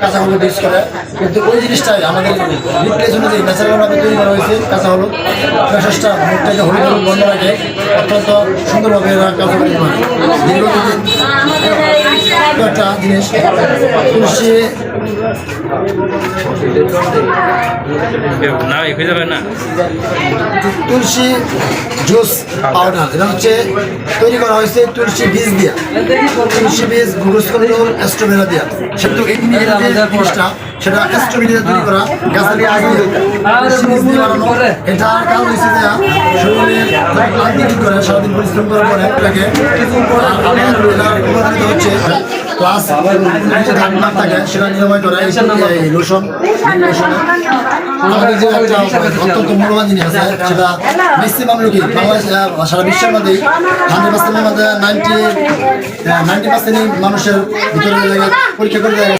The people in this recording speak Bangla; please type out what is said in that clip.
কাঁচা হলুদ ইউজ করে। কিন্তু ওই জিনিসটাই আমাদের রিপ্লেস অনুযায়ী ন্যাচারাল ভাবে তৈরি করা হয়েছে কাঁচা হলুদ প্রসেসটা মুখটাকে হলুদ হলুদ বন্ধ রাখে, অত্যন্ত সুন্দরভাবে তুলসী না হয়ে যাবে না তুলসী জুস পাউডার এটা হচ্ছে তৈরি করা হয়েছে তুলসী বীজ দিয়া। তুলসী বীজ গ্লুকোজ অ্যাস্ট্রোবেরা দিয়া। সেটা জিনিসটা সেটা অ্যাস্ট্রোবেরা তৈরি করা গাছের গাছ দিয়ে তুলসী বীজ দিয়ে বানানো। এটার কারণ হচ্ছে যে শরীরে ক্লান্তি দূর করে সারাদিন পরিশ্রম করার পরে এটাকে প্লাস থাকে সেটা নিরাময় করে এই- লোশন অত্যন্ত মূল্যবান জিনিস আছে সেটা ম্যাক্সিমাম লোকই বাংলাদেশ সারা বিশ্বের মধ্যেই হান্ড্রেড পার্সেন্টের মধ্যে নাইনটি নাইনটি পার্সেন্টই মানুষের ভিতরে পরীক্ষা করে